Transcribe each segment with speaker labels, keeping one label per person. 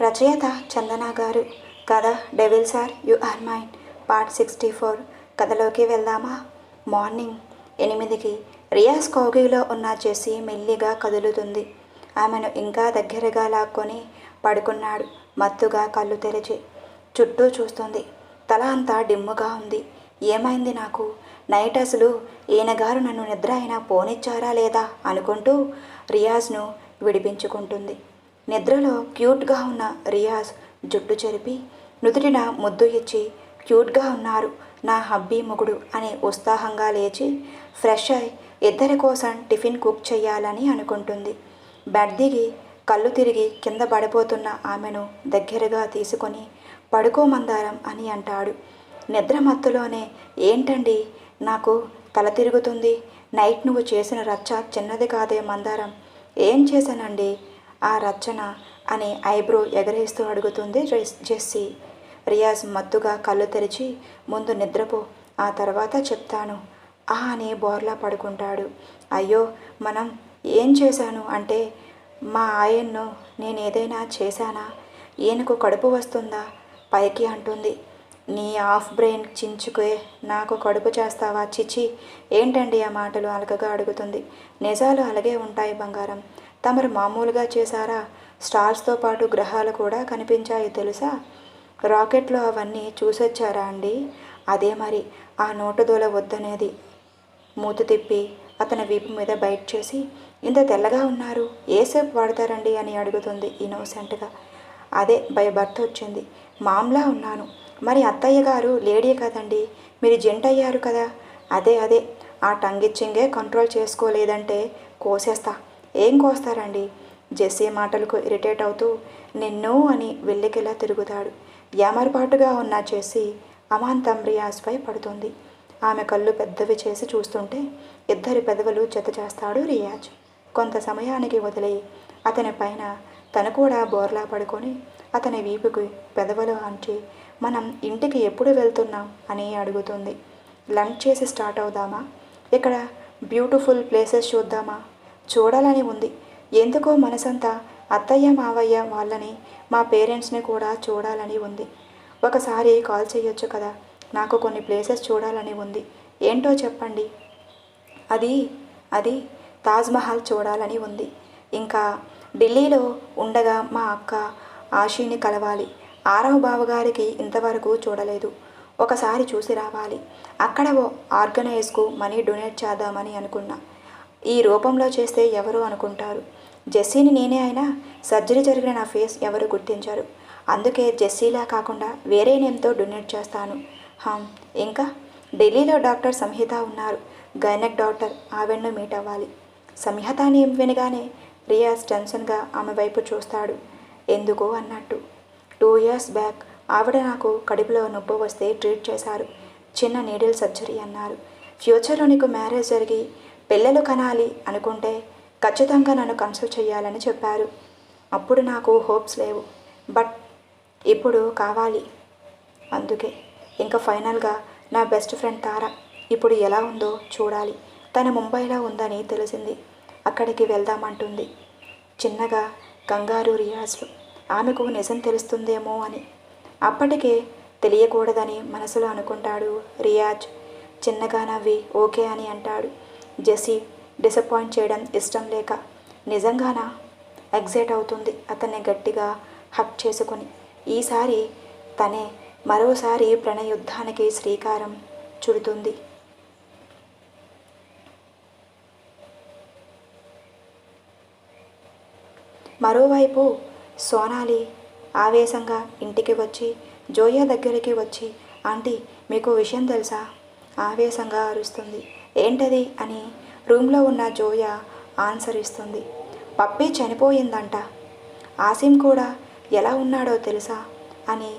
Speaker 1: రచయిత చందన గారు. కథ devil sir you are mine. Part sixty four. కథలోకి వెళ్దామా? మార్నింగ్ ఎనిమిదికి రియాజ్ కౌగిలో ఉన్న జెస్సీ మెల్లిగా కదులుతుంది. ఆమెను ఇంకా దగ్గరగా లాక్కొని పడుకున్నాడు. మత్తుగా కళ్ళు తెరిచి చుట్టూ చూస్తుంది. తల అంతా డిమ్ముగా ఉంది. ఏమైంది నాకు? నైట్ అసలు ఈయనగారు నన్ను నిద్ర అయినా పోనిచ్చారా లేదా? అనుకుంటూ రియాజ్ను విడిపించుకుంటుంది. నిద్రలో క్యూట్గా ఉన్న రియాజ్ జుట్టు చెరిపి నుదుటిన ముద్దు ఇచ్చి క్యూట్గా ఉన్నారు నా హబ్బీ మొగుడు అని ఉత్సాహంగా లేచి ఫ్రెష్ అయి ఇద్దరి కోసం టిఫిన్ కుక్ చేయాలని అనుకుంటుంది బెడ్ దిగి కళ్ళు తిరిగి కింద పడిపోతున్న ఆమెను దగ్గరగా తీసుకొని పడుకోమందారం అని అంటాడు. నిద్ర మత్తులోనే ఏంటండి నాకు తల తిరుగుతుంది. నైట్ నువ్వు చేసిన రచ్చ చిన్నది కాదే మందారం. ఏం చేశానండి? ఆ రచన అని ఐబ్రో ఎగరేస్తూ అడుగుతుంది జెస్- జెస్సీ. రియాజ్ మత్తుగా కళ్ళు తెరిచి ముందు నిద్రపో ఆ తర్వాత చెప్తాను. ఆ అని బోర్లా పడుకుంటాడు. అయ్యో మనం ఏం చేశాను అంటే మా ఆయన్ను నేను ఏదైనా చేశానా? ఈయనకు కడుపు వస్తుందా? పైకి అంటుంది. నీ ఆఫ్ బ్రెయిన్ చించుకే నాకు కడుపు చేస్తావా చిచి? ఏంటండి ఆ మాటలు అలకగా అడుగుతుంది. నిజాలు అలాగే ఉంటాయి బంగారం. తమరు మామూలుగా చేశారా? స్టార్స్తో పాటు గ్రహాలు కూడా కనిపించాయి తెలుసా? రాకెట్లో అవన్నీ చూసొచ్చారా అండి? అదే మరి ఆ నోటుదోల వద్దనేది. మూత తిప్పి అతని వీపు మీద బైట్ చేసి ఇంత తెల్లగా ఉన్నారు ఏ సేపు వాడతారండి? అని అడుగుతుంది ఇన్నోసెంట్గా. అదే బై భర్త వచ్చింది. మామ్లా ఉన్నాను. మరి అత్తయ్య గారు లేడీ కదండి. మీరు జెంట్ అయ్యారు కదా? అదే అదే. ఆ టంగిచ్చింగే కంట్రోల్ చేసుకోలేదంటే కోసేస్తా. ఏం కోస్తారండి? జెస్సీ మాటలకు ఇరిటేట్ అవుతూ నిన్ను అని వెళ్ళికెలా తిరుగుతాడు. యామరపాటుగా ఉన్న జెస్సీ అమాంతం రియాజ్పై పడుతుంది. ఆమె కళ్ళు పెద్దవి చేసి చూస్తుంటే ఇద్దరి పెదవులు జత చేస్తాడు రియాజ్. కొంత సమయానికి వదిలి అతని పైన తను కూడా బోర్లా పడుకొని అతని వీపుకి పెదవులు అంచి మనం ఇంటికి ఎప్పుడు వెళ్తున్నాం? అని అడుగుతుంది. లంచ్ చేసి స్టార్ట్ అవుదామా? ఇక్కడ బ్యూటిఫుల్ ప్లేసెస్ చూద్దామా? చూడాలని ఉంది. ఎందుకో మనసంతా అత్తయ్య మావయ్య వాళ్ళని మా పేరెంట్స్ని కూడా చూడాలని ఉంది. ఒకసారి కాల్ చేయొచ్చు కదా? నాకు కొన్ని ప్లేసెస్ చూడాలని ఉంది. ఏంటో చెప్పండి. అది అది తాజ్మహల్ చూడాలని ఉంది. ఇంకా ఢిల్లీలో ఉండగా మా అక్క ఆశీని కలవాలి. ఆరవ బావగారికి ఇంతవరకు చూడలేదు. ఒకసారి చూసి రావాలి. అక్కడ ఓ ఆర్గనైజ్కు మనీ డొనేట్ చేద్దామని అనుకున్నా. ఈ రూపంలో చేస్తే ఎవరు అనుకుంటారు? జెస్సీని నేనే అయినా సర్జరీ జరిగిన నా ఫేస్ ఎవరు గుర్తించారు. అందుకే జెస్సీలా కాకుండా వేరే నేమ్తో డొనేట్ చేస్తాను. హమ్ ఇంకా ఢిల్లీలో డాక్టర్ సంహిత ఉన్నారు. గైనక్ డాక్టర్ ఆవిడను మీట్ అవ్వాలి. సంహిత నేమ్ వినగానే రియాజ్ టెన్షన్గా ఆమె వైపు చూస్తాడు. ఎందుకు అన్నట్టు. టూ ఇయర్స్ బ్యాక్ ఆవిడ నాకు కడుపులో నొప్పి వస్తే ట్రీట్ చేశారు. చిన్న నీడిల్ సర్జరీ అన్నారు. ఫ్యూచర్లో నీకు మ్యారేజ్ జరిగి పిల్లలు కనాలి అనుకుంటే ఖచ్చితంగా నన్ను కన్సల్ట్ చేయాలని చెప్పారు. అప్పుడు నాకు హోప్స్ లేవు. బట్ ఇప్పుడు కావాలి. అందుకే ఇంకా ఫైనల్గా నా బెస్ట్ ఫ్రెండ్ తార ఇప్పుడు ఎలా ఉందో చూడాలి. తను ముంబైలో ఉందని తెలిసింది. అక్కడికి వెళ్దామంటుంది. చిన్నగా కంగారు రియాజ్లు. ఆమెకు నిజం తెలుస్తుందేమో అని. అప్పటికే తెలియకూడదని మనసులో అనుకుంటాడు రియాజ్. చిన్నగా నవ్వి ఓకే అని అంటాడు. జెస్సీ డిసప్పాయింట్ చేయడం ఇష్టం లేక నిజంగానా? ఎగ్జైట్ అవుతుంది అతన్ని గట్టిగా హక్ చేసుకొని. ఈసారి తనే మరోసారి ప్రణయుద్ధానికి శ్రీకారం చుడుతుంది. మరోవైపు సోనాలి ఆవేశంగా ఇంటికి వచ్చి జోయా దగ్గరికి వచ్చి ఆంటీ మీకు విషయం తెలుసా? ఆవేశంగా అరుస్తుంది. ఏంటది? అని రూమ్లో ఉన్న జోయ ఆన్సర్ ఇస్తుంది. పప్పి చనిపోయిందంట. ఆసిం కూడా ఎలా ఉన్నాడో తెలుసా? అని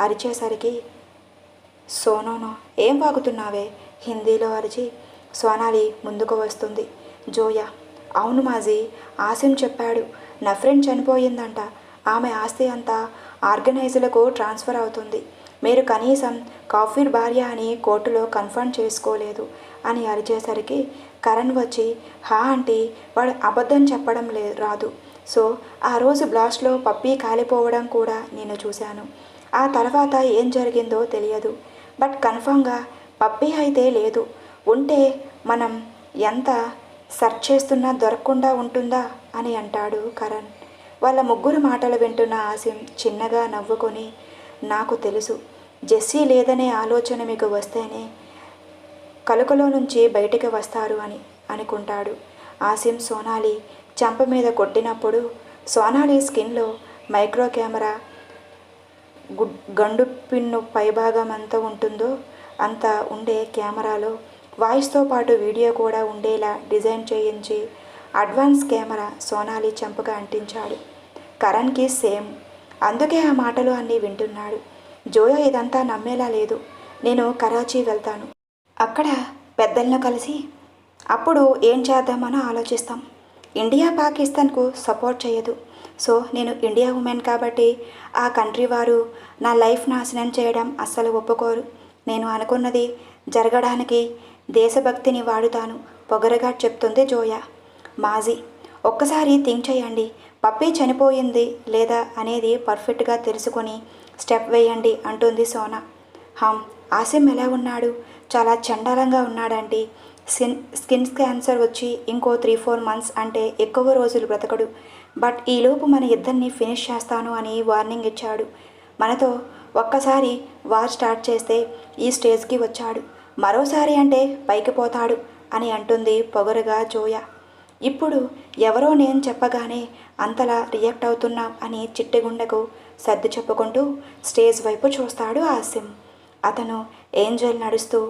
Speaker 1: అరిచేసరికి సోనోనో ఏం వాగుతున్నావే? హిందీలో అరిచి సోనాలి ముందుకు వస్తుంది. జోయ అవును మాజీ ఆసిం చెప్పాడు నా ఫ్రెండ్ చనిపోయిందంట. ఆమె ఆస్తి అంతా ఆర్గనైజర్లకు ట్రాన్స్ఫర్ అవుతుంది. మీరు కనీసం కాఫీర్ భార్య అని కోర్టులో కన్ఫర్మ్ చేసుకోలేదు. అని అరిచేసరికి కరణ్ వచ్చి హా ఆంటీ వాడు అబద్ధం చెప్పడం లే రాదు. సో ఆ రోజు బ్లాస్ట్లో పప్పీ కాలిపోవడం కూడా నేను చూశాను. ఆ తర్వాత ఏం జరిగిందో తెలియదు. బట్ కన్ఫామ్గా పప్పీ అయితే లేదు. ఉంటే మనం ఎంత సెర్చ్ చేస్తున్నా దొరకకుండా ఉంటుందా? అని అంటాడు కరణ్. వాళ్ళ ముగ్గురు మాటలు వింటున్న ఆసిం చిన్నగా నవ్వుకొని నాకు తెలుసు. జెస్సీ లేదనే ఆలోచన మీకు వస్తేనే కలుకలో నుంచి బయటికి వస్తారు అని అనుకుంటాడు. ఆసిం సోనాలి చెంప మీద కొట్టినప్పుడు సోనాలి స్కిన్లో మైక్రో కెమెరా గండు పిన్ను పైభాగం ఎంత ఉంటుందో అంత ఉండే కెమెరాలో వాయిస్తో పాటు వీడియో కూడా ఉండేలా డిజైన్ చేయించి అడ్వాన్స్ కెమెరా సోనాలి చెంపగా అంటించాడు. కరణ్కి సేమ్. అందుకే ఆ మాటలు అన్నీ వింటున్నాడు. జోయో ఇదంతా నమ్మేలా లేదు. నేను కరాచీ వెళ్తాను. అక్కడ పెద్దలను కలిసి అప్పుడు ఏం చేద్దామని ఆలోచిస్తాం. ఇండియా పాకిస్తాన్కు సపోర్ట్ చేయదు. సో నేను ఇండియా ఉమెన్ కాబట్టి ఆ కంట్రీ వారు నా లైఫ్ నాశనం చేయడం అస్సలు ఒప్పుకోరు. నేను అనుకున్నది జరగడానికి దేశభక్తిని వాడుతాను పొగరగా చెప్తుంది జోయా. మాజీ ఒక్కసారి థింక్ చేయండి. పప్పి చనిపోయింది లేదా అనేది పర్ఫెక్ట్గా తెలుసుకొని స్టెప్ వేయండి అంటుంది సోనా. హమ్ ఆసిమ్ ఎలా ఉన్నాడు? చాలా చండాలంగా ఉన్నాడండి. స్కిన్ స్కిన్ క్యాన్సర్ వచ్చి ఇంకో త్రీ ఫోర్ మంత్స్ అంటే ఎక్కువ రోజులు బ్రతకడు. బట్ ఈలోపు మన ఇద్దరిని ఫినిష్ చేస్తాను అని వార్నింగ్ ఇచ్చాడు. మనతో ఒక్కసారి వార్ స్టార్ట్ చేస్తే ఈ స్టేజ్కి వచ్చాడు. మరోసారి అంటే పైకి పోతాడు అని అంటుంది పొగరుగా జోయ. ఇప్పుడు ఎవరో నేను చెప్పగానే అంతలా రియాక్ట్ అవుతున్నాం అని చిట్టిగుండకు సర్ది చెప్పుకుంటూ స్టేజ్ వైపు చూస్తాడు ఆసిం అతను ఏంజల్ నడుస్తూ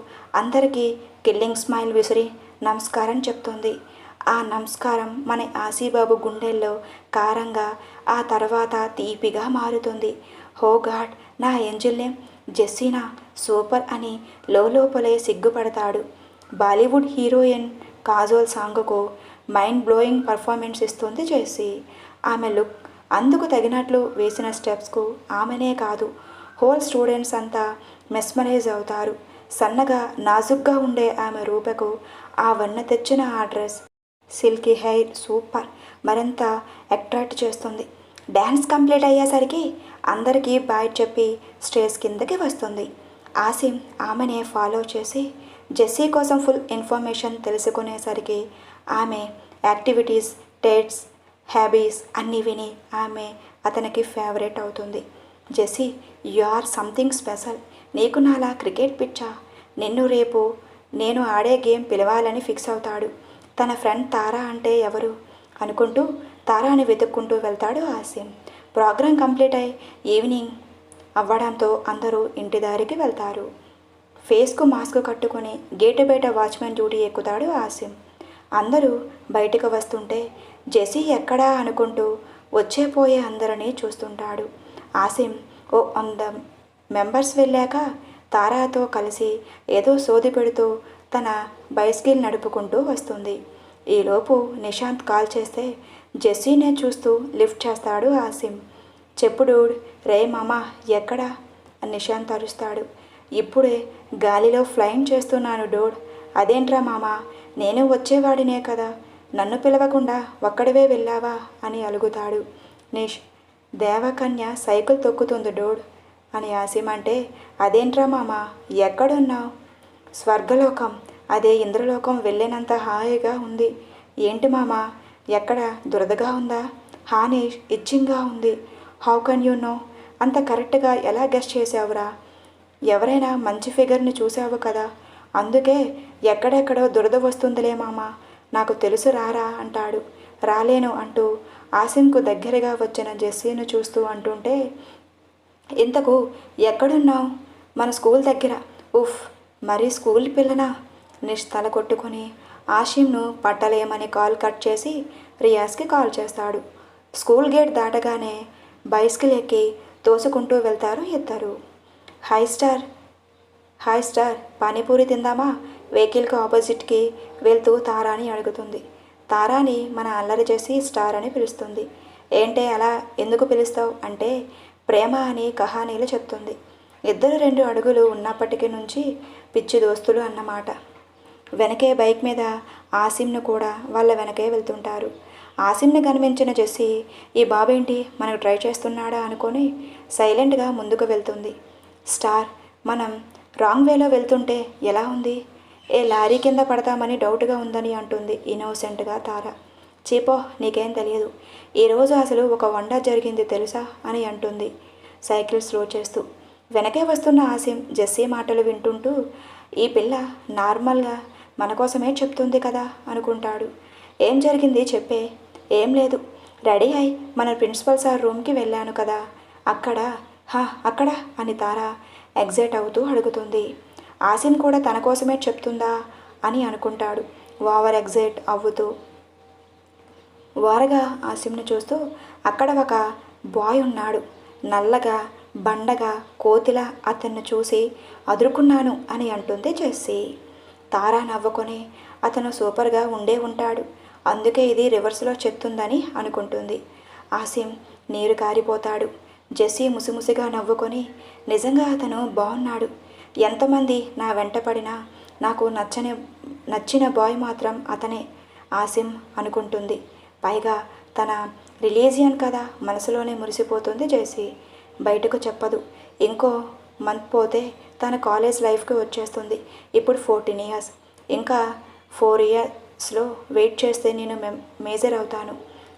Speaker 1: అందరికీ కిల్లింగ్ స్మైల్ విసిరి నమస్కారం చెప్తుంది. ఆ నమస్కారం మన ఆసీబాబు గుండెల్లో కారంగా ఆ తర్వాత తీపిగా మారుతుంది. హో గాడ్ నా ఏంజల్ నేమ్ జెస్సీనా సూపర్ అని లోపలే సిగ్గుపడతాడు. బాలీవుడ్ హీరోయిన్ కాజోల్ సాంగ్కు మైండ్ బ్లోయింగ్ పర్ఫార్మెన్స్ ఇస్తుంది జెస్సీ. ఆమె లుక్ అందుకు తగినట్లు వేసిన స్టెప్స్కు ఆమెనే కాదు హోల్ స్టూడెంట్స్ అంతా మెస్మరైజ్ అవుతారు సన్నగా నాజుగ్గా ఉండే ఆమె రూపకు ఆ వన్న తెచ్చిన ఆ డ్రెస్ సిల్కీ హెయిర్ సూపర్. మరింత అట్రాక్ట్ చేస్తుంది. డ్యాన్స్ కంప్లీట్ అయ్యేసరికి అందరికీ బాయ్ చెప్పి స్టేజ్ కిందకి వస్తుంది. ఆసిం ఆమెనే ఫాలో చేసి జెస్సీ కోసం ఫుల్ ఇన్ఫర్మేషన్ తెలుసుకునేసరికి ఆమె యాక్టివిటీస్ టేట్స్ హ్యాబీస్ అన్నీ విని ఆమె అతనికి ఫేవరెట్ అవుతుంది. Jessie you are something special. నీకు నాలా క్రికెట్ పిచ్చా? నిన్ను రేపు నేను ఆడే గేమ్ పిలవాలని ఫిక్స్ అవుతాడు. తన ఫ్రెండ్ తారా అంటే ఎవరు? అనుకుంటూ తారాని వెతుక్కుంటూ వెళ్తాడు ఆసిం ప్రోగ్రాం కంప్లీట్ అయి ఈవినింగ్ అవ్వడంతో అందరూ ఇంటి దారికి వెళ్తారు. ఫేస్కు మాస్క్ కట్టుకొని గేటు బయట వాచ్మెన్ డ్యూటీ ఎక్కుతాడు ఆసిం అందరూ బయటకు వస్తుంటే జెసీ ఎక్కడా అనుకుంటూ వచ్చే పోయే అందరినీ చూస్తుంటాడు. ఆసిం ఓ అందం మెంబర్స్ వెళ్ళాక తారాతో కలిసి ఏదో సోది పెడుతూ తన బైస్కిల్ నడుపుకుంటూ వస్తుంది. ఈలోపు నిశాంత్ కాల్ చేస్తే జెస్సీనే చూస్తూ లిఫ్ట్ చేస్తాడు ఆసిమ్ చెప్పుడు రే మామా ఎక్కడా? అని నిశాంత్ అరుస్తాడు. ఇప్పుడే గాలిలో ఫ్లైయింగ్ చేస్తున్నాను డోడ్. అదేంట్రా మామా నేను వచ్చేవాడినే కదా. నన్ను పిలవకుండా ఒక్కడివే వెళ్ళావా? అని అలుగుతాడు. నిష్ దేవకన్య సైకిల్ తొక్కుతుంది డోడ్. అని ఆసిం అంటే అదేంట్రా మామ ఎక్కడున్నావు? స్వర్గలోకం అదే ఇంద్రలోకం వెళ్ళినంత హాయిగా ఉంది. ఏంటి మామ ఎక్కడ దురదగా ఉందా? హాని ఇచ్చింగ్గా ఉంది. How can you know? అంత కరెక్ట్గా ఎలా గెస్ట్ చేసావురా ఎవరైనా మంచి ఫిగర్ని చూసావు కదా? అందుకే ఎక్కడెక్కడో దురద వస్తుందిలే మామ. నాకు తెలుసు రారా అంటాడు. రాలేను అంటూ ఆసిమ్కు దగ్గరగా వచ్చిన జెస్సీను చూస్తూ అంటుంటే ఇంతకు ఎక్కడున్నావు? మన స్కూల్ దగ్గర. ఉఫ్ మరీ స్కూల్ పిల్లనా? నిష్ తల కొట్టుకొని ఆషిమ్ను పట్టలేమని కాల్ కట్ చేసి రియాజ్కి కాల్ చేస్తాడు. స్కూల్ గేట్ దాటగానే బైస్కిల్ ఎక్కి తోసుకుంటూ వెళ్తారు ఇద్దరు. Hi star hi star panipuri తిందామా? వెహికల్కి ఆపోజిట్కి వెళ్తూ తారాని అడుగుతుంది. తారాని మన అల్లరి చేసి స్టార్ అని పిలుస్తుంది. ఏంటే అలా ఎందుకు పిలుస్తావు? అంటే ప్రేమ అని కహానీలు చెప్తుంది. ఇద్దరు రెండు అడుగులు ఉన్నప్పటికీ నుంచి పిచ్చి దోస్తులు అన్నమాట. వెనకే బైక్ మీద ఆసిమ్ను కూడా వాళ్ళ వెనకే వెళ్తుంటారు. ఆసిమ్ని కనిపించిన జెస్సీ ఈ బాబేంటి మనకు ట్రై చేస్తున్నాడా? అనుకొని సైలెంట్గా ముందుకు వెళ్తుంది. స్టార్ మనం రాంగ్ వేలో వెళ్తుంటే ఎలా ఉంది? ఏ లారీ కింద పడతామని డౌట్గా ఉందని అంటుంది ఇన్నోసెంట్గా తారా. చీపో నీకేం తెలియదు. ఈరోజు అసలు ఒక వండ జరిగింది తెలుసా? అని అంటుంది. సైకిల్ స్లో చేస్తూ. వెనకే వస్తున్న ఆసిం జెస్సీ మాటలు వింటుంటూ ఈ పిల్ల నార్మల్గా మన కోసమే చెప్తుంది కదా? అనుకుంటాడు. ఏం జరిగింది చెప్పే? ఏం లేదు. రెడీ అయి మన ప్రిన్సిపల్ సార్ రూమ్కి వెళ్ళాను కదా. అక్కడ హా అక్కడ అని తార ఎగ్జైట్ అవుతూ అడుగుతుంది. ఆసిం కూడా తన కోసమే చెప్తుందా? అని అనుకుంటాడు. ఓవర్ ఎగ్జైట్ అవ్వుతూ వారగా ఆసిమ్ను చూస్తూ అక్కడ ఒక బాయ్ ఉన్నాడు. నల్లగా బండగా కోతిలా అతన్ని చూసి అదురుకున్నాను అని అంటుంది జెస్సీ. తారా నవ్వుకొని అతను సూపర్గా ఉండే ఉంటాడు. అందుకే ఇది రివర్స్లో చెప్తుందని అనుకుంటుంది. ఆసిమ్ నీరు కారిపోతాడు. జెస్సీ ముసిముసిగా నవ్వుకొని నిజంగా అతను బాగున్నాడు ఎంతమంది నా వెంట పడినా నాకు నచ్చని నచ్చిన బాయ్ మాత్రం అతనే ఆసిమ్ అనుకుంటుంది. పైగా తన రిలీజియన్ కదా మనసులోనే మురిసిపోతుంది జేసి. బయటకు చెప్పదు. ఇంకో మంత్ పోతే తన కాలేజ్ లైఫ్కి వచ్చేస్తుంది. ఇప్పుడు ఫోర్టీన్ ఇయర్స్. ఇంకా ఫోర్ ఇయర్స్లో వెయిట్ చేస్తే నేను మె మేజర్ అవుతాను.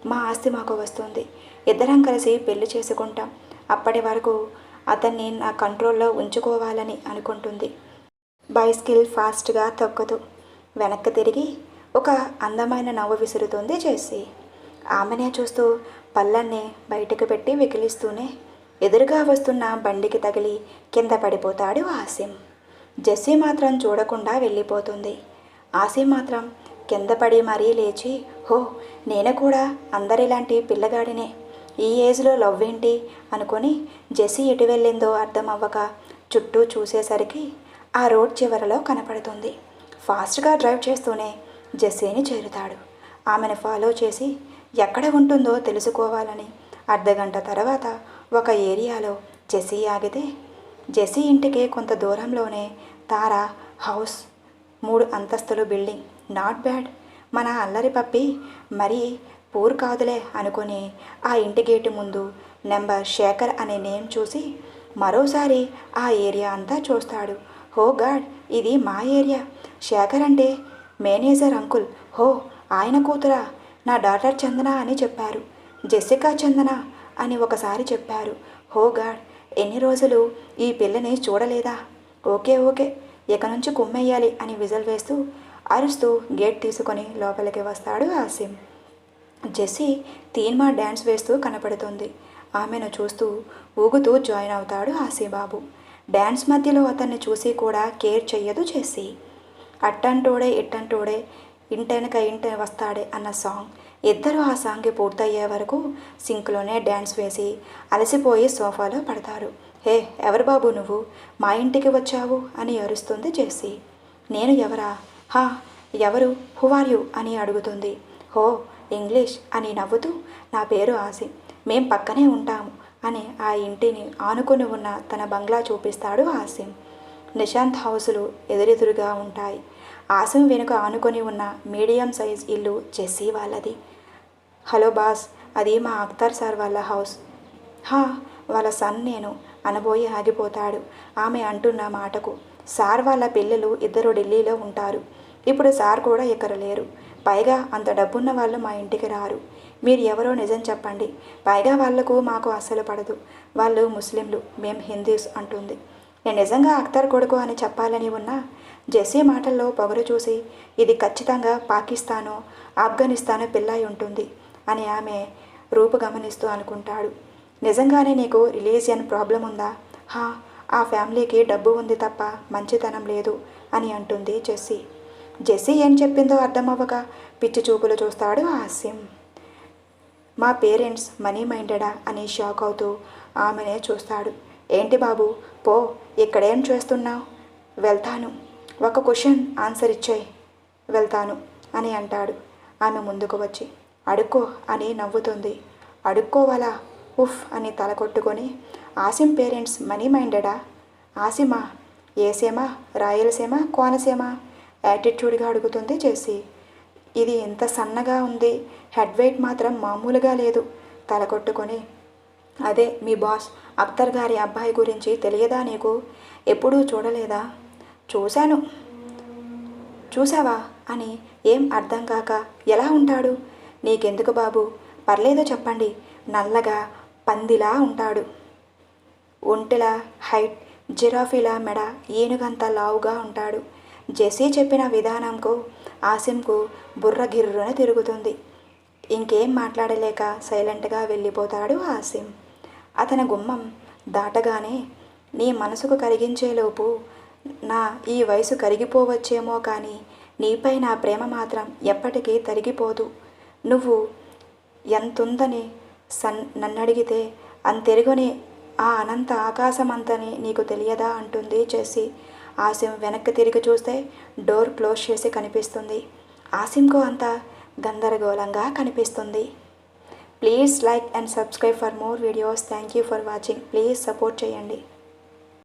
Speaker 1: మా ఆస్తి మాకు వస్తుంది. ఇద్దరం కలిసి పెళ్ళి చేసుకుంటాం. అప్పటి వరకు అతన్ని నా కంట్రోల్లో ఉంచుకోవాలని అనుకుంటుంది. బైస్కిల్ ఫాస్ట్గా తొక్కదు వెనక్కి తిరిగి ఒక అందమైన నవ్వు విసురుతుంది జెస్సీ. ఆమెనే చూస్తూ పళ్ళన్ని బయటకు పెట్టి వికిలిస్తూనే ఎదురుగా వస్తున్న బండికి తగిలి కింద పడిపోతాడు ఆసిం జెస్సీ మాత్రం చూడకుండా వెళ్ళిపోతుంది. ఆసిం మాత్రం కింద పడి మరీ లేచి హో నేను కూడా అందరిలాంటి పిల్లగాడినే. ఈ ఏజ్లో లవ్ ఏంటి? అనుకొని జెస్సీ ఎటు వెళ్ళిందో అర్థం అవ్వక చుట్టూ చూసేసరికి ఆ రోడ్ చివరలో కనపడుతుంది. ఫాస్ట్గా డ్రైవ్ చేస్తూనే జెస్సీని చేరుతాడు. ఆమెను ఫాలో చేసి ఎక్కడ ఉంటుందో తెలుసుకోవాలని అర్ధగంట తర్వాత ఒక ఏరియాలో జెస్సీ ఆగితే జెస్సీ ఇంటికి కొంత దూరంలోనే తార హౌస్ మూడు అంతస్తులు బిల్డింగ్. Not bad. మన అల్లరి పప్పి మరీ పూర్ కాదులే అనుకుని ఆ ఇంటి గేటు ముందు నెంబర్ శేఖర్ అనే నేమ్ చూసి మరోసారి ఆ ఏరియా అంతా చూస్తాడు. హో గాడ్ ఇది మా ఏరియా. శేఖర్ అంటే మేనేజర్ అంకుల్ హో ఆయన కూతురా నా డాటర్ చందన అని చెప్పారు. జెస్సికా చందన అని ఒకసారి చెప్పారు. హో గాడ్ ఎన్ని రోజులు ఈ పిల్లని చూడలేదా? ఓకే ఓకే ఇక నుంచి కుమ్మెయ్యాలి అని విజల్ వేస్తూ అరుస్తూ గేట్ తీసుకొని లోపలికి వస్తాడు ఆసిమ్. జెస్సీ తీన్మా డ్యాన్స్ వేస్తూ కనపడుతుంది. ఆమెను చూస్తూ ఊగుతూ జాయిన్ అవుతాడు ఆసిబాబు. డ్యాన్స్ మధ్యలో అతన్ని చూసి కూడా కేర్ చెయ్యదు జెస్సీ. అట్టంటోడే ఇట్టంటోడే ఇంటెనక ఇంట వస్తాడే అన్న సాంగ్. ఇద్దరు ఆ సాంగ్ పూర్తయ్యే వరకు సింక్లోనే డ్యాన్స్ వేసి అలసిపోయి సోఫాలో పడతారు. హే ఎవరు బాబు నువ్వు? మా ఇంటికి వచ్చావు అని అరుస్తుంది జెస్సీ నేను ఎవరా? హా ఎవరు? Who are you? అని అడుగుతుంది. హో ఇంగ్లీష్ అని నవ్వుతూ నా పేరు ఆసి. మేం పక్కనే ఉంటాము అని ఆ ఇంటిని ఆనుకొని ఉన్న తన బంగ్లా చూపిస్తాడు ఆసిం. నిశాంత్ హౌసులు ఎదురెదురుగా ఉంటాయి. ఆసం వెనుక ఆనుకొని ఉన్న మీడియం సైజ్ ఇల్లు జెస్సీ వాళ్ళది. హలో బాస్ అది మా అఖ్తార్ సార్ వాళ్ళ హౌస్. హా వాళ్ళ సన్ నేను అనబోయి ఆగిపోతాడు. ఆమె అంటున్న మాటకు సార్ వాళ్ళ పిల్లలు ఇద్దరు ఢిల్లీలో ఉంటారు. ఇప్పుడు సార్ కూడా ఇక్కడ లేరు. పైగా అంత డబ్బున్న వాళ్ళు మా ఇంటికి రారు. మీరు ఎవరో నిజం చెప్పండి. పైగా వాళ్ళకు మాకు అస్సలు పడదు. వాళ్ళు ముస్లింలు మేం హిందూస్ అంటుంది. నేను నిజంగా అఖ్తర్ కొడుకు అని చెప్పాలని ఉన్నా జెస్సీ మాటల్లో పొగరు చూసి ఇది ఖచ్చితంగా పాకిస్తాను ఆఫ్ఘనిస్తాను పిల్లాయి ఉంటుంది అని ఆమె రూపు గమనిస్తూ అనుకుంటాడు. నిజంగానే నీకు రిలీజియన్ ప్రాబ్లం ఉందా? హా ఆ ఫ్యామిలీకి డబ్బు ఉంది తప్ప మంచితనం లేదు అని అంటుంది జెస్సీ జెస్సీ ఏం చెప్పిందో అర్థమవ్వక పిచ్చి చూపులు చూస్తాడు హాస్యం. మా పేరెంట్స్ మనీ మైండెడా? అని షాక్ అవుతూ ఆమెనే చూస్తాడు. ఏంటి బాబు? పో ఇక్కడేం చేస్తున్నావు? వెళ్తాను. ఒక క్వశ్చన్ ఆన్సర్ ఇచ్చాయి. వెళ్తాను అని అంటాడు. ఆమె ముందుకు వచ్చి అడుక్కో అని నవ్వుతుంది. అడుక్కోవాలా? ఉఫ్ అని తల కొట్టుకొని ఆసిం పేరెంట్స్ మనీ మైండెడా? ఆసిమా ఏసేమా రాయలసీమ కోనసీమ యాటిట్యూడ్గా అడుగుతుంది చేసి ఇది ఎంత సన్నగా ఉంది. హెడ్ వెయిట్ మాత్రం మామూలుగా లేదు. తల కొట్టుకొని అదే మీ బాస్ అఖ్తర్ గారి అబ్బాయి గురించి తెలియదా నీకు? ఎప్పుడూ చూడలేదా? చూశాను. చూసావా అని ఏం అర్థం కాక ఎలా ఉంటాడు? నీకెందుకు బాబు? పర్లేదో చెప్పండి. నల్లగా పందిలా ఉంటాడు. ఒంటిలా హైట్ జిరాఫీలా మెడ ఏనుగంత లావుగా ఉంటాడు. జెసీ చెప్పిన విధానంకు ఆసిమ్కు బుర్ర గిర్రున తిరుగుతుంది. ఇంకేం మాట్లాడలేక సైలెంట్గా వెళ్ళిపోతాడు ఆసిం. అతని గుమ్మం దాటగానే నీ మనసుకు కరిగించేలోపు నా ఈ వయసు కరిగిపోవచ్చేమో కానీ నీపై నా ప్రేమ మాత్రం ఎప్పటికీ తరిగిపోదు. నువ్వు ఎంతుందని సన్ నన్నడిగితే అంతెరుగుని ఆ అనంత ఆకాశమంతని నీకు తెలియదా అంటుంది చేసి ఆసిం వెనక్కి తిరిగి చూస్తే డోర్ క్లోజ్ చేసి కనిపిస్తుంది. ఆసిమ్కు అంతా గందరగోళంగా కనిపిస్తుంది. Please like and subscribe for more videos thank you for watching please support చేయండి.